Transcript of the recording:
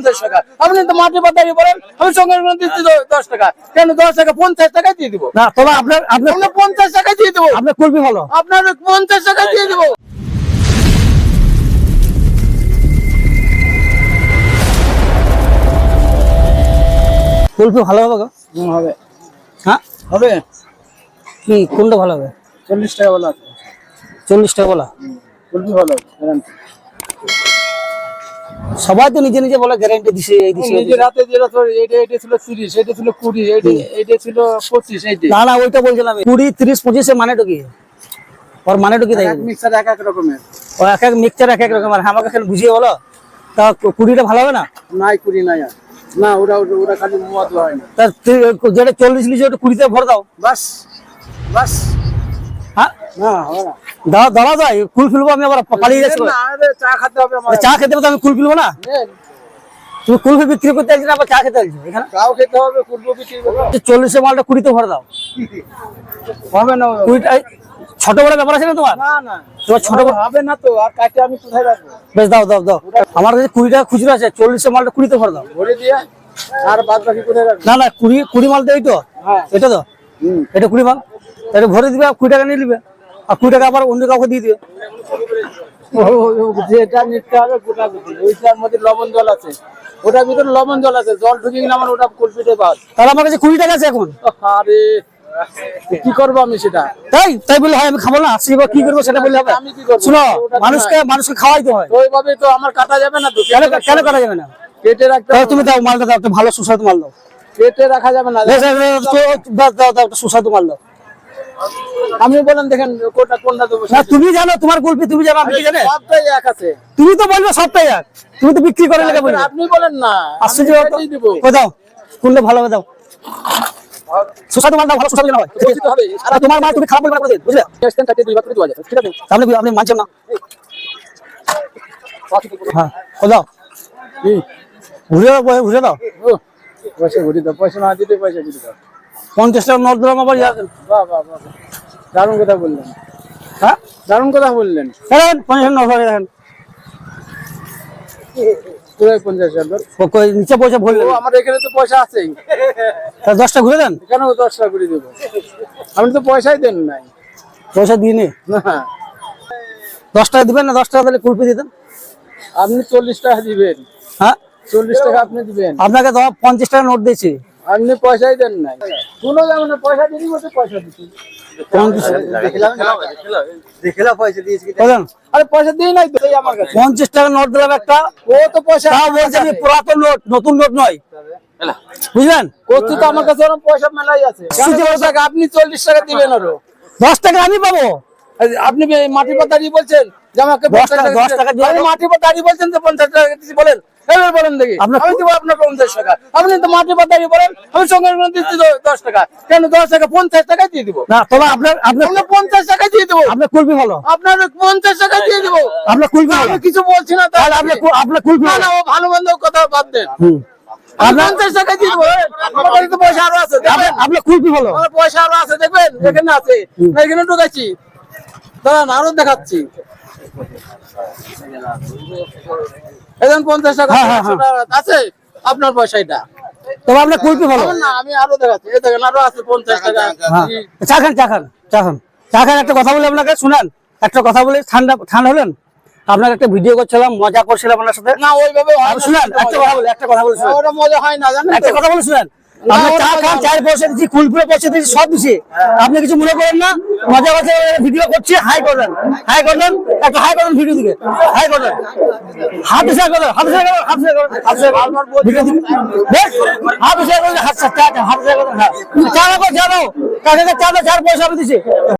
পঞ্চাশ টাকা। আপনি তো মাটি পাতারি বলেন আমি সঙ্গে সঙ্গে দিচ্ছি দশ টাকা। কেন দশ টাকা পঞ্চাশ টাকা দিয়ে দিব? না তবে আপনার আপনার পঞ্চাশ টাকা দিয়ে দেবো। আপনার কুলপি ভালো। আপনার পঞ্চাশ টাকা দিয়ে দেবো। কুলপি ভালো হবে হবে। হ্যাঁ? হবে? কি কোনটা ভালো হবে? চল্লিশ টাকা বলা চল্লিশ টাকা বলা। ফুলবি ভালো guarantee। সবাই তো নিজে নিজে বলে গ্যারান্টি দিছে এই দিছে দিছে। হাতে যেটা তোর এটা এটা ছিল তিরিশ এটা ছিল কুড়ি এটা এটা ছিল পঁচিশ এইটা। না না ওইটা বলছিলাম আমি। কুড়ি তিরিশ পঁচিশে মানেটা কি ওর মানেটা কি তাই এক মিক্সার এক এক রকমের। ও এক এক মিক্সার এক এক রকমের আর আমাকে খালি বুঝিয়ে বলো তা কু- কুড়িটা ভালো হবে না? নাই কুড়ি নাই আর। না ওরা ওরা- খালি মদ হয় না। তা যেটা চল্লিশ লিটার ওটা কুড়িতে ভর দাও। বাস বাস। হ্যাঁ? দাঁড়া যায় কুল ফেলব আমি আবার পালিয়ে যাচ্ছি। চা খেতে হবে আমি কুল ফেলব না? তুমি কুলফি বিক্রি করতে আসছি না আবার চা খেতে আসছো এখানে চাও খেতে হবে ফুলকপি কি হবে? চল্লিশে মালটা কুড়িতে ভর দাও। হবে না কুড়িটা ছোট বড় ব্যাপার আছে না তোমার? না না। তোমার ছোট হবে না তো আর কাটে আমি কোথায় রাখব? বেশ দাও দাও দাও। আমার কাছে কুড়ি টাকা খুচরো আছে চল্লিশে মালটা কুড়িতে ভর দাও। ভরে দিয়ে আর বাদ বাকি কোথায় রাখব? না না কুড়ি কুড়ি মাল এই তো। হ্যাঁ। এটা তো এটা কুড়ি মাল তাহলে ভরে দিবে আর কুড়ি টাকা নিয়ে নিবে। আর কুড়ি টাকা আবার অন্য কাউকে দিয়ে দিবে। ও- ও- ও যেটা নিতে হবে গোটা গুটি। ওইটার মধ্যে লবণ জল আছে ওটার ভিতরে লবণ জল আছে জল ঢুকে গেলে আমার ওটা কুলপিটে বাদ। তাহলে আমার কাছে কুড়ি টাকা আছে এখন। আরে কি করব আমি সেটা? তাই তাই বললে হয় আমি খাব না কি করব সেটা বললে হবে। আমি কি করব? শুনো তো মানুষকে মানুষকে খাওয়াইতে হয়। ওইভাবে তো আমার কাটা যাবে না তো কেন কেন করা যাবে না? কেটে রাখতে তুমি দাও মালটা দাও একটা ভালো সুস্বাদু মাল দাও। কেটে রাখা যাবে না। সুস্বাদু দাও। আমি বলেন দেখেন কোনটা কোনটা দেবো না তুমি জানো তোমার গল্পে তুমি জানো আমি কি জানে? সবটাই এক আছে। তুমি তো বলবে সবটাই এক। তুমি তো বিক্রি করে লেগে আপনি বলেন না আশ্চর্য কোনটা ভালো হবে দাও। সুস্বাদু মাল ভালো সুস্বাদু হয়। হবে আর তোমার মাল তুমি খারাপ বলবে না কোনোদিন, বুঝলে? দুই করে দেওয়া যায় ঠিক আছে? তাহলে আপনি মানছেন না। হ্যাঁ। কই দাও। কি? ঘুরে ঘুরে দাও। পয়সা ঘুরি দাও পয়সা না দিতে পয়সা ঘুরি দাও। পঞ্চাশ টাকা নোট দিলাম আবার বাহ বাহ। দারুণ কথা বললেন। হ্যাঁ? দারুণ কথা বললেন। দেখেন পঞ্চাশ নোট ধরে। দেখেন নিচে পয়সা ভরলেন। আমার এখানে তো পয়সা আছেই। তা দশটা ঘুরে দেন? কেন দশ টাকা দেবো। আপনি তো পয়সাই দেন নাই। পয়সা দিয়ে নি। না দশ টাকা দিবেন না দশ টাকা তাহলে কুলপি দিতেন আপনি চল্লিশ টাকা দিবেন। হ্যাঁ? চল্লিশ টাকা আপনি দিবেন। আপনাকে তো পঞ্চাশ টাকা নোট দিয়েছি। আপনি পয়সাই দেন নাই। কোনো যাবে না পয়সা দিদি বলতে পয়সা দিচ্ছি। বলেন। আরে পয়সা দিই নাই তো এই আমার কাছে। পঞ্চাশ টাকা নোট দিলাম একটা। ও তো পয়সা পুরাতন নোট নতুন নোট নয়। বুঝলেন? তো আমার কাছে পয়সা মেলাই আছে। সুজি কেন টাকা আপনি চল্লিশ টাকা দিবেন আরও। দশ টাকা আমি পাবো। আপনি বে- মাটি পাতারি বলছেন যে আমাকে দশ পঞ্চাশ টাকা- দশ দিতে- টাকা দিয়ে আপনি দাও। মাটি পাতারি বলছেন যে পঞ্চাশ টাকা বলেন। এবার বলেন দেখি। আমি দেবো আপনার পঞ্চাশ টাকা। আপনি তো মাটি পাতারি বলেন আমি সঙ্গে সঙ্গে দিচ্ছি দশ টাকা। কেন দশ টাকা পঞ্চাশ টাকা দিয়ে দিব? না তবে আপনার আপনার পঞ্চাশ টাকা দিয়ে দেবো। আপনার কুলপি ভালো। আপনার পঞ্চাশ টাকা দিয়ে দেবো। আপনার কুলপি আমি কিছু বলছি না তাহলে আপনার আপনার কুলপি না না ও ভালো মন্দ কথা বাদ দেন। হুম। আমি আপনার পঞ্চাশ টাকা দিয়ে দেবো আমার পয়সা আরও আছে দেখবেন। আপনার- আপনার কুলপি ভালো। পয়সা আরও আছে দেখবেন এখানে আছে। এখানে ঢুকাচ্ছি। দাঁড়ান আরও দেখাচ্ছি। এখন পঞ্চাশ টাকা হ্যাঁ, হ্যাঁ, টাকা আছে আপনার পয়সা এটা। তবে আপনার কুলপি ভালো। না আমি আরও দেখাচ্ছি। এই দেখেন আরও আছে পঞ্চাশ টাকা। চা খান চা খান চা খান চা খান একটা কথা বলি আপনাকে শুনেন। একটা কথা বলি ঠান্ডা ঠান্ডা হলেন? আপনাকে একটা ভিডিও করছিলাম মজা করছিলাম আপনার সাথে। না ওইভাবে আর শুনেন একটা কথা বলে একটা কথা বলি মজা হয় না জানেন একটা কথা বলে শুনেন। না, চা খান চায়ের পয়সা দিচ্ছি কুলপুরে পয়সা দিচ্ছি সব দিচ্ছি। আপনি কিছু মনে করেন না মাঝে মাঝে ভিডিও করছি হাই করলেন হাই করলেন একটা হাই করলেন ভিডিও দিকে। হাই করলেন হাত শেয়ার করেন হাত শেয়ার করেন হাত শেয়ার করেন হাত শেয়ার করেন ভিডিও দিকে। হাত শেয়ার করেন হাত শেয়ার হাত শেয়ার করেন হ্যাঁ। চা রাখো চা দাও কাছে চা দাও চার পয়সা আমি দিচ্ছি।